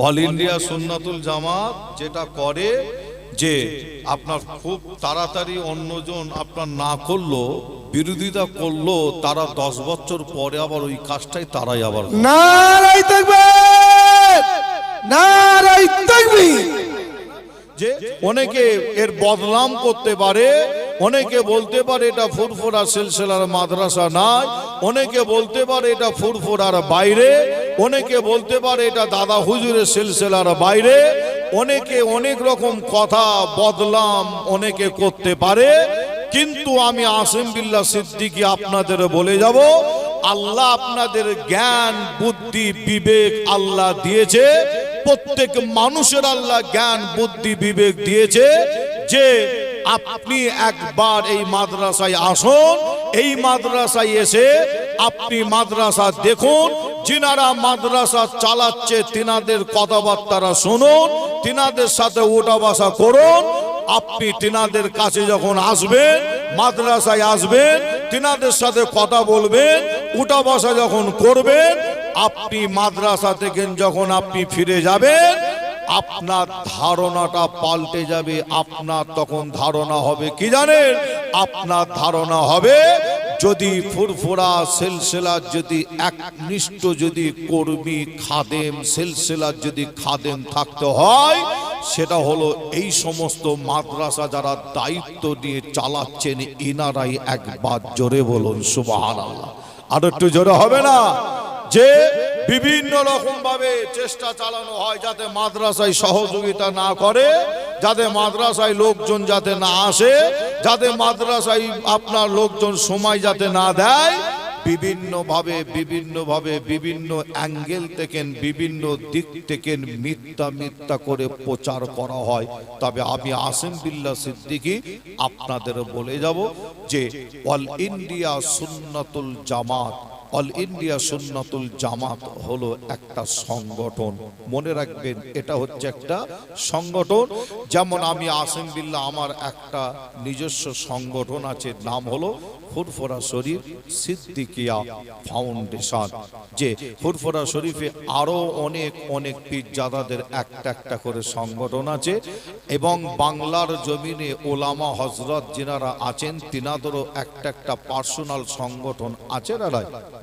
All India Sunnatul জামাত যেটা করে যে আপনার খুব তাড়াতাড়ি অন্যজন আপনার না করল বিরোধিতা করল তারা দশ বছর পরে আবার ওই কাজটাই তারাই আবার। নারাই থাকবে নারাই থাকবি যে অনেকে এর বদনাম করতে পারে অনেকে বলতে পারে এটা ফুরফুরা সিলসিলার মাদ্রাসা নয় অনেকে বলতে পারে এটা ফুরফুরার বাইরে অনেকে বলতে পারে এটা দাদা হুজুরের সিলসিলার বাইরে। অনেকে অনেক রকম কথা বদলাম অনেকে করতে পারে। কিন্তু আমি আসিম বিল্লাহ সিদ্দিকি আপনাদের বলে যাব, আল্লাহ আপনাদের জ্ঞান, বুদ্ধি, বিবেক আল্লাহ দিয়েছে। প্রত্যেক মানুষের আল্লাহ জ্ঞান, বুদ্ধি, বিবেক দিয়েছে যে আপনি একবার এই মাদ্রাসায় আসুন, এই মাদ্রাসায় এসে আপনি মাদ্রাসা দেখুন, যিনারা মাদ্রাসা চালাচ্ছে, তিনাদের কথাবার্তারা শুনুন, তিনাদের সাথে ওঠা বসা করুন। আপনি তিনাদের কাছে যখন আসবেন, মাদ্রাসায় আসবেন, তিনাদের সাথে কথা বলবেন উঠা বসা যখন করবেন, আপনি মাদ্রাসা থেকে যখন আপনি ফিরে যাবেন, আপনার ধারণাটা পাল্টে যাবে, আপনার তখন ধারণা হবে কি জানেন? আপনার ধারণা হবে যদি ফুরফুরা সেলসেলার যদি একনিষ্ঠ যদি কর্মী খাদেম সেলসেলার যদি খাদেম থাকতে হয়, সেটা হলো এই সমস্ত মাদ্রাসা যারা দায়িত্ব নিয়ে চালাচ্ছেন, ইনারাই একবার জোরে বলুন আল্লাহ আর একটু জোরে হবে না? যে বিভিন্ন রকম ভাবে চেষ্টা চালানো হয় যাতে মাদ্রাসায় সহযোগিতা না করে, যাতে মাদ্রাসায় লোকজন যাতে না আসে, যাতে মাদ্রাসায় আপনার লোকজন সময় যাতে না দেয়। বিভিন্ন ভাবে বিভিন্ন অ্যাঙ্গেল থেকে, বিভিন্ন দিক থেকে মিথ্যা মিথ্যা করে প্রচার করা হয়। তবে আমি আসিম বিল্লা সিদ্দিকি আপনাদের বলে যাব যে all India Sunnatul Jamaat all India Sunnatul Jamaat হলো একটা সংগঠন। মনে রাখবেন, এটা হচ্ছে একটা সংগঠন। যেমন আমি আসিম বিল্লাহ আমার একটা নিজস্ব সংগঠন আছে, নাম হলো ফুরফুরা শরীফ সিদ্দিকিয়া ফাউন্ডেশন। যে ফুরফুরা শরীফে আরও অনেক অনেক পীরজাদাদের একটা একটা করে সংগঠন আছে এবং বাংলার জমিনে ওলামা হজরত যেনারা আছেন, তিনাদেরও একটা একটা পার্সোনাল সংগঠন আছে না?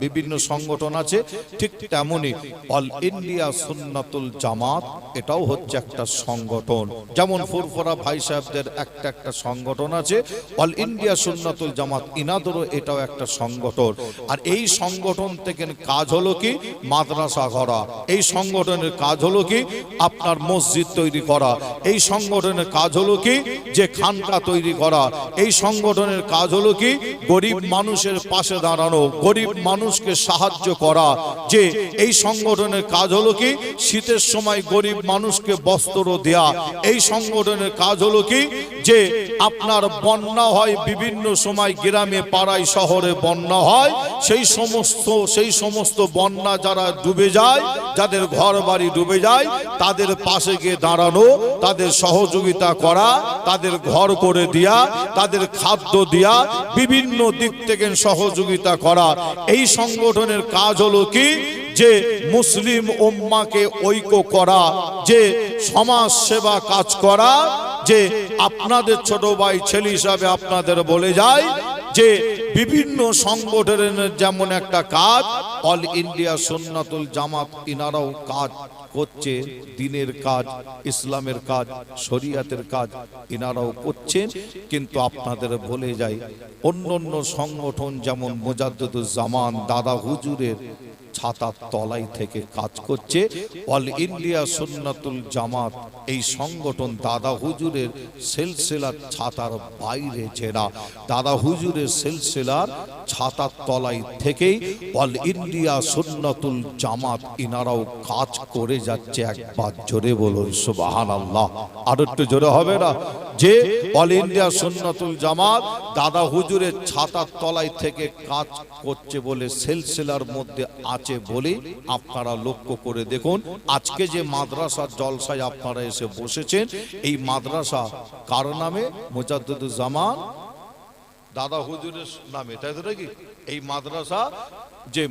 বিভিন্ন সংগঠন আছে, ঠিক তেমনি অল ইন্ডিয়া সুন্নাতুল জামাত এটাও হচ্ছে একটা সংগঠন। যেমন ফুরফুরা ভাই সাহেবদের একটা একটা সংগঠন আছে অল ইন্ডিয়া সুন্নাতুল জামাত ইনাদেরও এটাও একটা সংগঠন। আর এই সংগঠন থেকে কাজ হলো কি? মাদ্রাসা করা। এই সংগঠনের কাজ হলো কি? আপনার মসজিদ তৈরি করা। এই সংগঠনের কাজ হলো কি? যে খানকা তৈরি করা। এই সংগঠনের কাজ হলো কি? গরিব মানুষের পাশে দাঁড়ানো। গরিব মানুষকে সাহায্য করা। যে এই সংগঠনের কাজ হলো কি? শীতের সময় গরিব মানুষকে বস্ত্র দেয়া। এই সংগঠনের কাজ হলো কি? যে আপনার বন্যা হয়, বিভিন্ন সময় গ্রামে, পাড়ায়, শহরে বন্যা হয়, সেই সমস্ত সেই সমস্ত বন্যা যারা ডুবে যায়, যাদের ঘর বাড়ি ডুবে যায়, তাদের পাশে গিয়ে দাঁড়ানো, তাদের সহযোগিতা করা, তাদের ঘর করে দেয়া, তাদের খাদ্য দেয়া, বিভিন্ন দিক থেকে সহযোগিতা করা। এই সংগঠনের কাজ হলো কি? যে মুসলিম উম্মাকে ঐক্য করা, যে সমাজ সেবা কাজ করা যে আপনাদের ছোট ভাই ছেলে হিসাবে আপনাদের বলে যায় যে বিভিন্ন সংগঠনের যেমন একটা কাজ, অল ইন্ডিয়া সুন্নাতুল জামাত ইনারাও কাজ করছে, দিনের কাজ, ইসলামের কাজ, শরিয়াতের কাজ ইনারাও করছেন কিন্তু আপনাদের বলে যায় অন্য অন্য সংগঠন যেমন মোজাদ্দুল জামান, দাদা হুজুরের ছাতার তলাই থেকে কাজ করছে। অল ইন্ডিয়া সুন্নাতুল জামাত, এই সংগঠন দাদা হুজুরের সেলসেলার ছাতার বাইরে চেনা দাদা হুজুরের সেলসেলার ছাতার তলাই থেকেই অল ইন্ডিয়া সুন্নাতুল জামাত ইনারাও কাজ করে যাচ্ছে। একবার জোরে বলুন সুবাহান আল্লাহ আর একটু জোরে হবে না? যে অল ইন্ডিয়া সুন্নাতুল জামাত দাদা হুজুরের ছাতার তলায় থেকে কাজ করছে বলে সেলসেলার মধ্যে আছে বলে আপনারা লক্ষ্য করে দেখুন। আজকে যে মাদ্রাসার জলসায় আপনারা এসে বসেছেন, এই মাদ্রাসা কার নামে? মুজাদ্দুজ্জামান দাদা হুজুরের নামে, তাই তো নাকি? এই মাদ্রাসা যে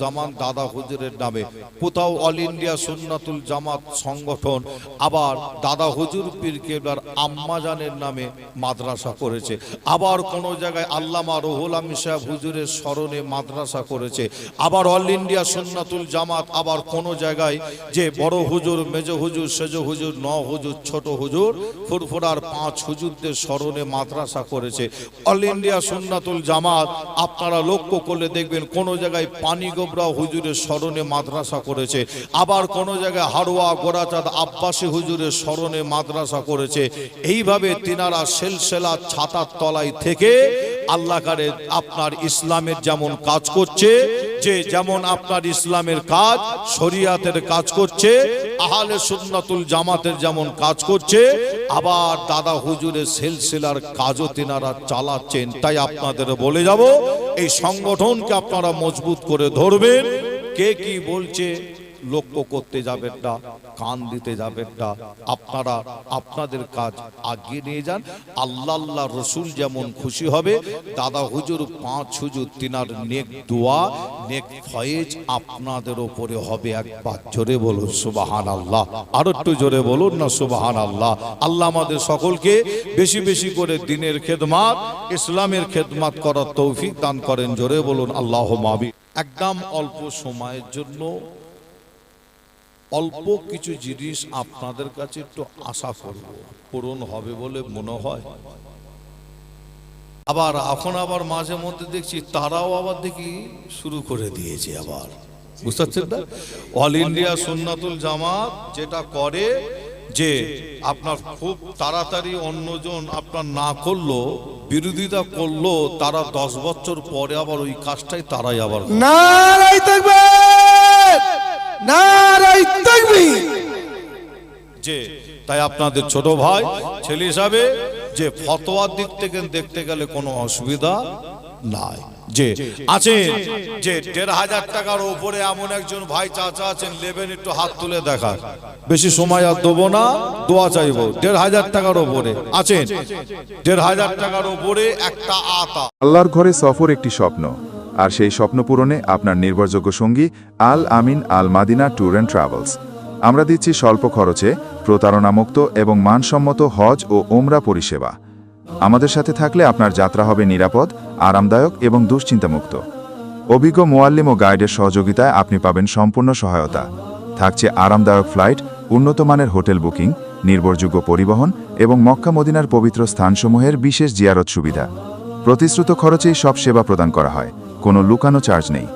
জামান দাদা হুজুরের নামে, কোথাও অল ইন্ডিয়া সুন্নাতুল জামাত সংগঠন আবার দাদা হুজুর পীর কেবলার আম্মাজানের নামে মাদ্রাসা করেছে। আবার কোন জায়গায় আল্লামা রহুল আমি সাহেব হুজুরের স্মরণে মাদ্রাসা করেছে। আবার অল ইন্ডিয়া সুন্নাতুল জামাত আবার কোন জায়গায় যে বড় হুজুর, মেজ হুজুর, সেজ হুজুর, ন হুজুর, ছোট হুজুর, ফুরফুরার পাঁচ হুজুরদের স্মরণে মাদ্রাসা করেছে। অল ইন্ডিয়া সুন্নাতুল জামাত, আপনারা লক্ষ্য করলে দেখবেন কোন জায়গায় পানি গোবরা হুজুরের স্মরণে মাদ্রাসা করেছে। আবার কোন জায়গায় হাড়োয়া গোরাচাঁদ আব্বাসী হুজুরের স্মরণে মাদ্রাসা করেছে। এইভাবে তিনারা সেলসেলা ছাতার তলায় থেকে আল্লাহ কারে আপনার ইসলামের যেমন কাজ করছে, যে যেমন আপনার ইসলামের কাজ শরিয়াতের কাজ করছে, আহলে সুন্নাতুল জামাতের যেমন কাজ করছে আবার দাদা হুজুরের সিলসিলার কাজও তিনারা চালাচ্ছেন। তাই আপনাদের বলে যাব, এই সংগঠনকে আপনারা মজবুত করে ধরবেন। কে কি বলছে? লক্ষ্য করতে যাবেন না, কান দিতে যাবেন না। আপনারা আপনাদের কাজ আগিয়ে নিয়ে যান। আল্লাহ আল্লাহ রসুল যেমন খুশি হবে, দাদা হুজুর, পাঁচ হুজুর, তিনার নেক দোয়া, নেক ফয়েজ আপনাদের ওপরে হবে একবার। জোরে বলুন সুবাহান আল্লাহ আরও একটু জোরে বলুন না সুবাহান আল্লাহ আল্লাহ আমাদের সকলকে বেশি বেশি করে দিনের খেদমাত, ইসলামের খেদমাত করার তৌফিক দান করেন। জোরে বলুন আল্লাহ মাবি একদম অল্প সময়ের জন্য অল্প কিছু জিনিস আপনাদের কাছে একটু আশা করব। পূরণ হবে বলে মনে হয়। আবার এখন আবার মাঝে মধ্যে দেখছি তারাও আবার দেখি শুরু করে দিয়েছে আবার। বুঝতে পারছেন না? অল ইন্ডিয়া সুন্নাতুল জামাত যেটা করে যে আপনার খুব তাড়াতাড়ি অন্যজন আপনার না করল, বিরোধিতা করল, তারা দশ বছর পরে আবার ওই কাজটাই তারাই আবার থাকবে! নারাই যে তাই আপনাদের ছোট ভাই ছেলে হিসাবে যে ফতোয়ার দিক থেকে দেখতে গেলে কোনো অসুবিধা নাই। যে আছেন যে দেড় হাজার টাকার উপরে এমন একজন ভাই চাচা আছেন লেবেন একটু হাত তুলে দেখা বেশি সময় আর দেবো না দোয়া চাইব। দেড় হাজার টাকার উপরে আছেন। দেড় হাজার টাকার উপরে একটা আতা। আল্লাহর ঘরে সফর একটি স্বপ্ন। আর সেই স্বপ্ন পূরণে আপনার নির্ভরযোগ্য সঙ্গী Al Amin Al Madina tour and travels. আমরা দিচ্ছি স্বল্প খরচে প্রতারণামুক্ত এবং মানসম্মত হজ ও ওমরা পরিষেবা। আমাদের সাথে থাকলে আপনার যাত্রা হবে নিরাপদ, আরামদায়ক এবং দুশ্চিন্তামুক্ত। অভিজ্ঞ মোয়াল্লিম ও গাইডের সহযোগিতায় আপনি পাবেন সম্পূর্ণ সহায়তা। থাকছে আরামদায়ক ফ্লাইট, উন্নত মানের হোটেল বুকিং, নির্ভরযোগ্য পরিবহন এবং মক্কা মদিনার পবিত্র স্থানসমূহের বিশেষ জিয়ারত সুবিধা। প্রতিশ্রুত খরচেই সব সেবা প্রদান করা হয়। কোনো লুকানো চার্জ নেই।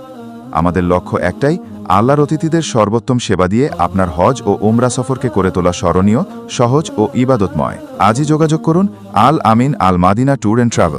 আমাদের লক্ষ্য একটাই, আল্লাহর অতিথিদের সর্বোত্তম সেবা দিয়ে আপনার হজ ও উমরা সফরকে করে তোলা স্মরণীয়, সহজ ও ইবাদতময়। আজই যোগাযোগ করুন Al Amin Al Madina tour and travel.